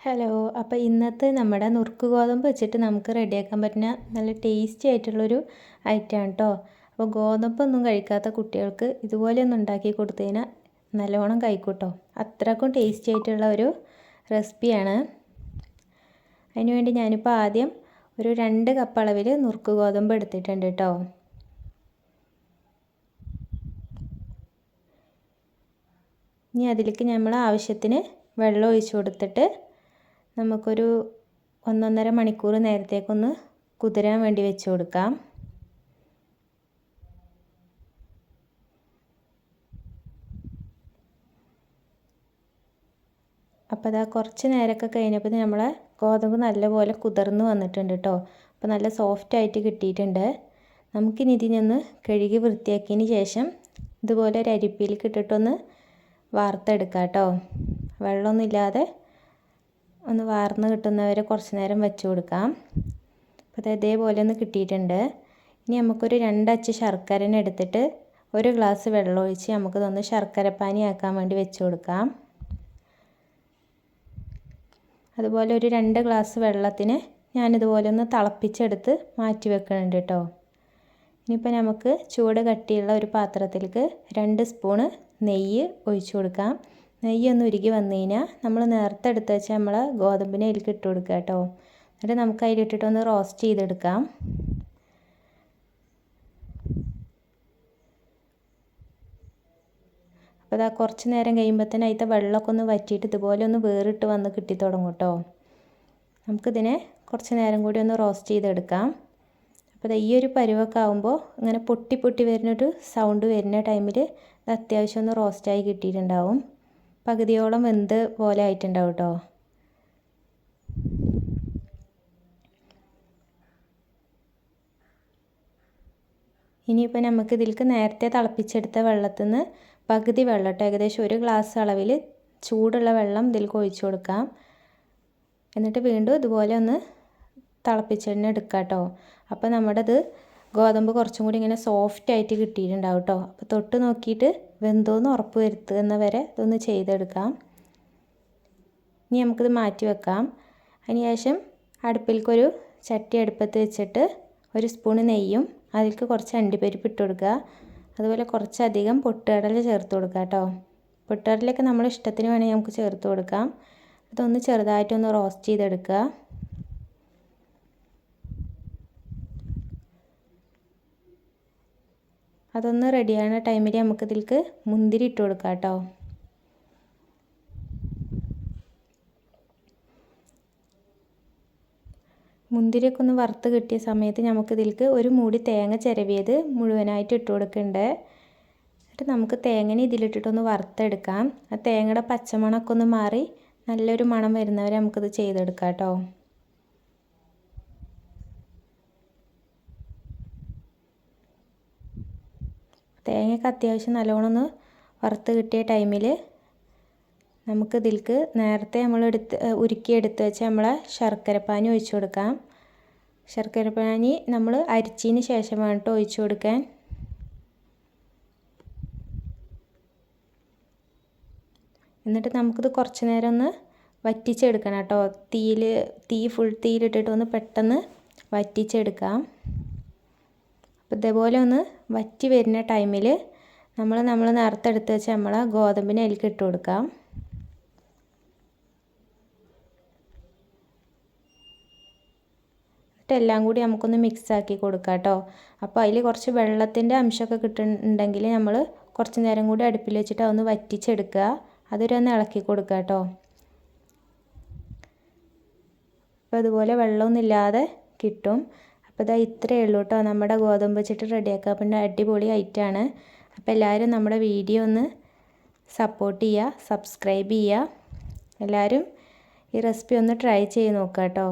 Hello അപ്പോൾ ഇന്നത്തെ നമ്മുടെ നുറുക്ക് ഗോതമ്പ് വെച്ചിട്ട് നമുക്ക് റെഡിയാക്കാൻ പറ്റുന്ന നല്ല ടേസ്റ്റി ആയിട്ടുള്ളൊരു ഐറ്റമാണ് കേട്ടോ അപ്പോൾ ഗോതമ്പൊന്നും കഴിക്കാത്ത കുട്ടികൾക്ക് ഇതുപോലെ ഒന്ന് ഉണ്ടാക്കി കൊടുത്തു കഴിഞ്ഞാൽ നല്ലോണം കഴിക്കൂട്ടോ അത്രക്കും ടേസ്റ്റി ആയിട്ടുള്ള ഒരു റെസിപ്പിയാണ് അതിനുവേണ്ടി ഞാനിപ്പോൾ ആദ്യം ഒരു രണ്ട് കപ്പ് അളവിൽ നുറുക്ക് ഗോതമ്പ് എടുത്തിട്ടുണ്ട് കേട്ടോ ഇനി അതിലേക്ക് നമ്മൾ ആവശ്യത്തിന് വെള്ളം ഒഴിച്ചു കൊടുത്തിട്ട് നമുക്കൊരു ഒന്നൊന്നര മണിക്കൂർ നേരത്തേക്കൊന്ന് കുതിരാൻ വേണ്ടി വെച്ച് കൊടുക്കാം. അപ്പോൾ അതാ കുറച്ച് നേരമൊക്കെ കഴിഞ്ഞപ്പോൾ നമ്മളെ ഗോതമ്പ് നല്ലപോലെ കുതിർന്ന് വന്നിട്ടുണ്ട് കേട്ടോ അപ്പോൾ നല്ല സോഫ്റ്റ് ആയിട്ട് കിട്ടിയിട്ടുണ്ട്. നമുക്കിനി ഇതിനൊന്ന് കഴുകി വൃത്തിയാക്കിയതിന് ശേഷം ഇതുപോലെ ഒരു അരിപ്പിയിലേക്ക് ഇട്ടിട്ടൊന്ന് വാർത്തെടുക്കാം കേട്ടോ വെള്ളമൊന്നും ഇല്ലാതെ ഒന്ന് വാർന്ന് കിട്ടുന്നവരെ കുറച്ച് നേരം വെച്ച് കൊടുക്കാം. അപ്പോൾ അത് ഇതേപോലെ ഒന്ന് കിട്ടിയിട്ടുണ്ട്. ഇനി നമുക്കൊരു രണ്ടച്ച് ശർക്കരനെ എടുത്തിട്ട് ഒരു ഗ്ലാസ് വെള്ളം ഒഴിച്ച് നമുക്കിതൊന്ന് ശർക്കരപ്പാനി ആക്കാൻ വേണ്ടി വെച്ച് കൊടുക്കാം. അതുപോലെ ഒരു രണ്ട് ഗ്ലാസ് വെള്ളത്തിന് ഞാനിതുപോലെ ഒന്ന് തിളപ്പിച്ചെടുത്ത് മാറ്റി വെക്കുന്നുണ്ട് കേട്ടോ. ഇനിയിപ്പോൾ നമുക്ക് ചൂട് കട്ടിയുള്ള ഒരു പാത്രത്തിലേക്ക് രണ്ട് സ്പൂണ് നെയ്യ് ഒഴിച്ചു കൊടുക്കാം. നെയ്യൊന്ന് ഉരുകി വന്നു കഴിഞ്ഞാൽ നമ്മൾ നേരത്തെ എടുത്ത് വെച്ചാൽ നമ്മൾ ഗോതമ്പിനെ അതിലേക്ക് ഇട്ട് കൊടുക്കുക കേട്ടോ. എന്നിട്ട് നമുക്ക് അതിലിട്ടിട്ട് ഒന്ന് റോസ്റ്റ് ചെയ്തെടുക്കാം. അപ്പോൾ അതാ കുറച്ച് നേരം കഴിയുമ്പോൾ തന്നെ അതിന്റെ വെള്ളമൊക്കെ ഒന്ന് വറ്റിയിട്ട് ഇതുപോലെ ഒന്ന് വേറിട്ട് വന്ന് കിട്ടി തുടങ്ങും കേട്ടോ. നമുക്കിതിനെ കുറച്ച് നേരം കൂടി ഒന്ന് റോസ്റ്റ് ചെയ്തെടുക്കാം. അപ്പോൾ ഈ ഒരു പരുവൊക്കെ ആകുമ്പോൾ ഇങ്ങനെ പൊട്ടി പൊട്ടി വരുന്നൊരു സൗണ്ട് വരുന്ന ടൈമിൽ അത് അത്യാവശ്യം ഒന്ന് റോസ്റ്റായി കിട്ടിയിട്ടുണ്ടാവും. പകുതിയോളം വെന്ത് പോലെ ആയിട്ടുണ്ടാവും കേട്ടോ ഇനിയിപ്പോൾ നമുക്ക് ഇതിലേക്ക് നേരത്തെ തിളപ്പിച്ചെടുത്ത വെള്ളത്തിൽ നിന്ന് പകുതി വെള്ളം കേട്ടോ ഏകദേശം ഒരു ഗ്ലാസ് അളവിൽ ചൂടുള്ള വെള്ളം ഇതിലേക്ക് ഒഴിച്ചു കൊടുക്കാം. എന്നിട്ട് വീണ്ടും ഇതുപോലെ ഒന്ന് തിളപ്പിച്ചെണ്ണ എടുക്കാം കേട്ടോ അപ്പോൾ നമ്മുടെ ഇത് ഗോതമ്പ് കുറച്ചും കൂടി ഇങ്ങനെ സോഫ്റ്റ് ആയിട്ട് കിട്ടിയിട്ടുണ്ടാവും കേട്ടോ അപ്പോൾ തൊട്ട് നോക്കിയിട്ട് വെന്തോന്ന് ഉറപ്പ് വരുത്തുന്ന വരെ ഇതൊന്ന് ചെയ്തെടുക്കാം. ഇനി നമുക്കിത് മാറ്റി വെക്കാം. അതിനുശേഷം അടുപ്പിലേക്കൊരു ചട്ടി അടുപ്പത്ത് വെച്ചിട്ട് ഒരു സ്പൂണ് നെയ്യും അതിലേക്ക് കുറച്ച് അണ്ടിപ്പരിപ്പ് ഇട്ട് കൊടുക്കുക. അതുപോലെ കുറച്ചധികം പൊട്ടുകടല ചേർത്ത് കൊടുക്കുക കേട്ടോ പൊട്ടുകടലൊക്കെ നമ്മുടെ ഇഷ്ടത്തിന് വേണമെങ്കിൽ നമുക്ക് ചേർത്ത് കൊടുക്കാം. അതൊന്ന് ചെറുതായിട്ടൊന്ന് റോസ്റ്റ് ചെയ്തെടുക്കുക. അതൊന്ന് റെഡിയാകുന്ന ടൈമിൽ നമുക്ക് ഇതിലേക്ക് മുന്തിരി ഇട്ട് കൊടുക്കാം കേട്ടോ മുന്തിരിയൊക്കെ ഒന്ന് വറുത്ത് കിട്ടിയ സമയത്ത് നമുക്ക് ഇതിലേക്ക് ഒരു മൂടി തേങ്ങ ചിരവിയത് മുഴുവനായിട്ട് ഇട്ട് കൊടുക്കുന്നുണ്ട് എന്നിട്ട് നമുക്ക് തേങ്ങനെ ഇതിലിട്ടിട്ടൊന്ന് വറുത്തെടുക്കാം. ആ തേങ്ങയുടെ പച്ചമണമൊക്കെ ഒന്ന് മാറി നല്ലൊരു മണം വരുന്നവരെ നമുക്കിത് ചെയ്തെടുക്കാം കേട്ടോ തേങ്ങയൊക്കെ അത്യാവശ്യം നല്ലോണം ഒന്ന് വറുത്ത് കിട്ടിയ ടൈമിൽ നമുക്ക് ഇതിലേക്ക് നേരത്തെ നമ്മൾ എടുത്ത് ഉരുക്കിയെടുത്ത് വെച്ച് നമ്മളെ ശർക്കരപ്പാനി ഒഴിച്ചു കൊടുക്കാം. ശർക്കരപ്പാനി നമ്മൾ അരിച്ചതിന് ശേഷം വേണ്ടിട്ട് ഒഴിച്ചു കൊടുക്കാൻ. എന്നിട്ട് നമുക്കിത് കുറച്ച് നേരം ഒന്ന് വറ്റിച്ചെടുക്കണം കേട്ടോ. തീയിൽ തീ ഫുൾ തീയിലിട്ടിട്ട് ഒന്ന് പെട്ടെന്ന് വറ്റിച്ചെടുക്കാം. അപ്പോൾ ഇതേപോലെ ഒന്ന് വറ്റി വരുന്ന ടൈമിൽ നമ്മൾ നമ്മൾ നേരത്തെ എടുത്ത് വെച്ച് നമ്മൾ ഗോതമ്പിനെ അതിലേക്ക് ഇട്ട് കൊടുക്കാം. എല്ലാം കൂടി നമുക്കൊന്ന് മിക്സ് ആക്കി കൊടുക്കാം കേട്ടോ. അപ്പോൾ അതിൽ കുറച്ച് വെള്ളത്തിന്റെ അംശമൊക്കെ കിട്ടുന്നുണ്ടെങ്കിൽ നമ്മൾ കുറച്ച് നേരം കൂടി അടുപ്പിൽ വെച്ചിട്ട് അതൊന്ന് വറ്റിച്ചെടുക്കുക. അതൊരൊന്ന് ഇളക്കി കൊടുക്കുക കേട്ടോ. അപ്പോൾ അതുപോലെ വെള്ളമൊന്നുമില്ലാതെ കിട്ടും. അപ്പോൾ ഇതാ ഇത്രയേ ഉള്ളൂ കേട്ടോ നമ്മുടെ ഗോതമ്പ് വെച്ചിട്ട് റെഡിയാക്കുക പിന്നെ അടിപൊളി ഐറ്റാണ്. അപ്പോൾ എല്ലാവരും നമ്മുടെ വീഡിയോ ഒന്ന് സപ്പോർട്ട് ചെയ്യുക സബ്സ്ക്രൈബ് ചെയ്യുക എല്ലാവരും ഈ റെസിപ്പി ഒന്ന് ട്രൈ ചെയ്ത് നോക്കാം കേട്ടോ